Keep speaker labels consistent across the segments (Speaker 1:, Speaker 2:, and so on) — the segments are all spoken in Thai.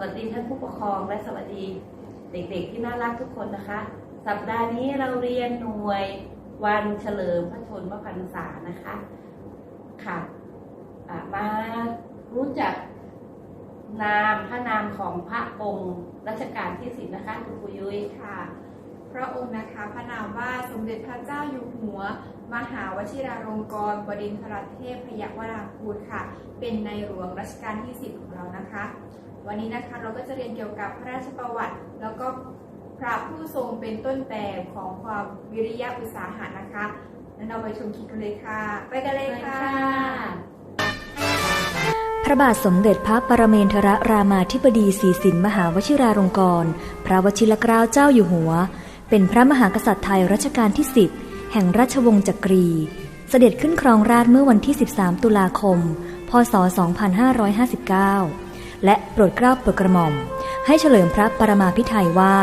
Speaker 1: วัสดีท่านผู้ปกครองและสวัสดีเด็กๆที่น่ารักทุกคนนะคะ สัปดาห์นี้เราเรียนหน่วยวันเฉลิมพระชนมพรรษานะคะค่ะะมารู้จักนามพระนามของพระองค์รัชกาลที่สิบนะคะคุณครูยุ้ย
Speaker 2: ค่ะ พระองค์นะคะพระนามว่าสมเด็จพระเจ้าอยู่หัว มหาวชิราลงกรณบดินทรเทพพยวรากูลค่ะ เป็นในหลวงรัชกาลที่10ของเรานะคะ วันนี้นะคะเราก็จะเรียนเกี่ยวกับพระราชประวัติ แล้วก็พระผู้ทรงเป็นต้นแบบของความวิริยะอุตสาหะนะคะนั้นเราไปชมคลิปกันเลยค่ะ ไปกันเลยค่ะ
Speaker 3: พระบาทสมเด็จพระปรเมนทรรามาธิบดีศรีสินมหาวชิราลงกรณ์พระวชิรเกล้าเจ้าอยู่หัว เป็นพระมหากษัตริย์ไทยรัชกาลที่ 10 แห่งราชวงศ์จักรี เสด็จขึ้นครองราชย์เมื่อวันที่ 13 ตุลาคม พศ 2559 และโปรดเกล้าโปรดกระหม่อม ให้เฉลิมพระปรมาภิไธยว่า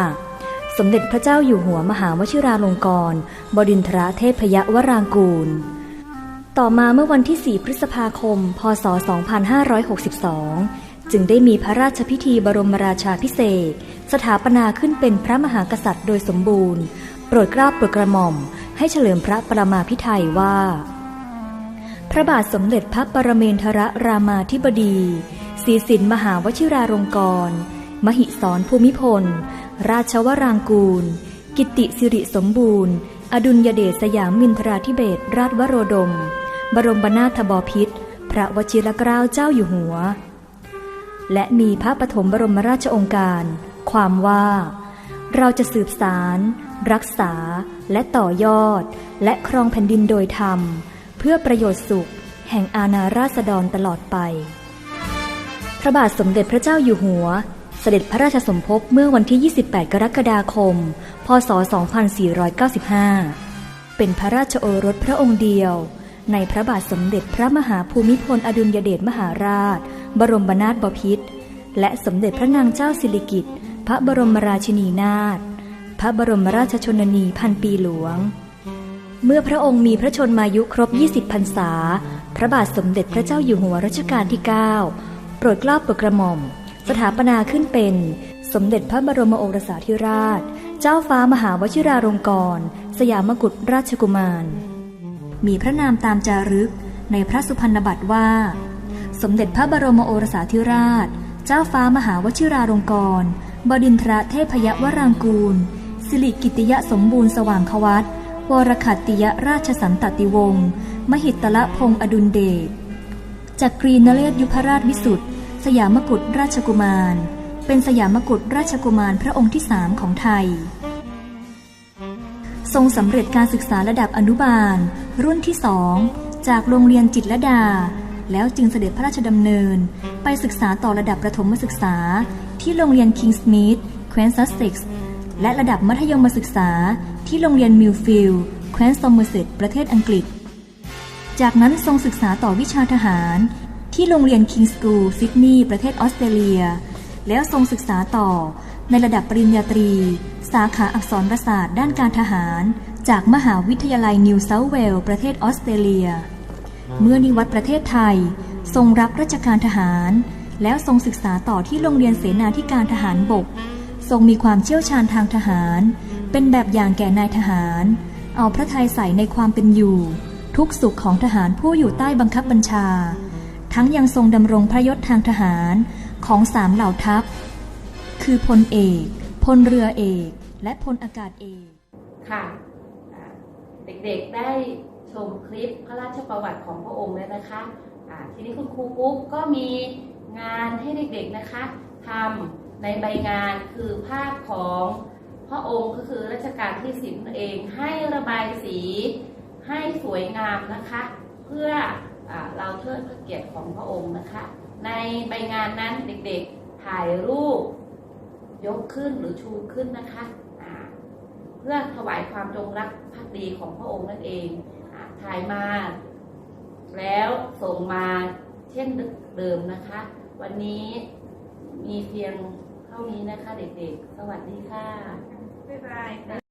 Speaker 3: สมเด็จพระเจ้าอยู่หัวมหาวชิราลงกรณ์บดินทรเทพยวรางกูล ต่อมาเมื่อวันที่ 4 พฤษภาคม พศ 2562 จึงได้มีพระราชพิธีบรมราชาพิเศษ สถาปนาขึ้นเป็นพระมหากษัตริย์โดยสมบูรณ์ โปรดเกล้าโปรดกระหม่อม ให้เฉลิมพระปรมาภิไธยว่าพระบาทสมเด็จพระปรเมนทรรามาธิบดี ศรีสินมหาวชิราลงกรณ์มหิศรภูมิพล ราชวรางกูล กิตติสิริสมบูรณ์ อดุลยเดชสยามมินทราธิเบศราชวโรดม บรมบนาถบพิตรพระวชิรเกล้าเจ้าอยู่หัว และมีพระปฐมบรมราชองค์การ ความว่า เราจะสืบสาร รักษาและต่อยอด และครองแผ่นดินโดยธรรม เพื่อประโยชน์สุข แห่งอาณาราษฎรตลอดไป ระบาทสมเด็จพระเจ้าอยู่หัว เสด็จพระราชสมภพเมื่อวันที่ 28 กรกฎาคม พศ 2495 เป็นพระราชโอรสพระองค์เดียว ในพระบาทสมเด็จพระมหาภูมิพลอดุลยเดชมหาราช บรมนาถบพิตร และสมเด็จพระนางเจ้าสิริกิติ์พระบรมราชินีนาถ พระบรมราชชนนีพันปีหลวง เมื่อพระองค์มีพระชนมายุครบ 20 พรรษา พระบาทสมเด็จพระเจ้าอยู่หัวรัชกาลที่ 9 โปรดกล้าปรดกระหม่อม สถาปนาขึ้นเป็น สมเด็จพระบรมโอรสาธิราช เจ้าฟ้ามหาวชิราลงกรณ์สยามกุฎราชกุมาร มีพระนามตามจารึกในพระสุพรรณบัตรว่า สมเด็จพระบรมโอรสาธิราช เจ้าฟ้ามหาวชิราลงกรณ์บดินทรเทพยวรางกูล สิริกิติยะสมบูรณ์สว่างควัตวรขัตติยราชสันตติวงศ์ มหิตละพงอดุลเดช จักกรีนเรศยุพราชวิสุทธ์สยามกุฎราชกุมาร เป็นสยามกุฎราชกุมารพระองค์ที่สามของไทย ทรงสำเร็จการศึกษาระดับอนุบาล รุ่นที่สองจากโรงเรียนจิตรลดา แล้วจึงเสด็จพระราชดำเนิน ไปศึกษาต่อระดับประถมศึกษา ที่โรงเรียนคิงส์มีดแคว้นซัสเซ็กซ์และระดับมัธยมศึกษาที่โรงเรียนมิลฟิลด์แคว้นซอมเมอร์เซตประเทศอังกฤษ จากนั้นทรงศึกษาต่อวิชาทหาร ที่โรงเรียนคิงส์ o ูลซิดนีย์ประเทศออสเตรเลีย แล้วทรงศึกษาต่อในระดับปริญญาตรี สาขาอักษรศาสตร์ด้านการทหาร จากมหาวิทยาลัยนิวเซาเวล์ประเทศออสเตรเลีย เมื่อนิวัตประเทศไทย ทรงรับราชการทหาร แล้วทรงศึกษาต่อที่โรงเรียนเสนาธิการทหารบก ทรงมีความเชี่ยวชาญทางทหาร เป็นแบบอย่างแก่นายทหาร เอาพระทัยใส่ในความเป็นอยู่ ทุกสุขของทหารผู้อยู่ใต้บังคับบัญชา ทั้งยังทรงดำรงพระยศทางทหารของสามเหล่าทัพ คือพลเอก พลเรือเอก และพลอากาศเอก
Speaker 1: ค่ะ เด็กๆได้ชมคลิปพระราชประวัติของพระองค์แล้วนะคะอ่าทีนี้คุณครูปุ๊บก็มีงานให้เด็กๆนะคะทำในใบงานคือภาพของพระองค์ก็คือรัชกาลที่สิบเองให้ระบายสี สวยงามนะคะ เพื่ออเราเทิดพระเกียรติของพระองค์นะคะ ในใบงานนั้นเด็กๆถ่ายรูป ยกขึ้นหรือชูขึ้นนะคะเพื่อถวายความจงรักภักดีของพระองค์นั่นเองถ่ายมาแล้วส่งมาเช่นเดิมนะคะ วันนี้มีเพียงเท่านี้นะคะเด็กๆ สวัสดีค่ะ
Speaker 2: บ๊ายบาย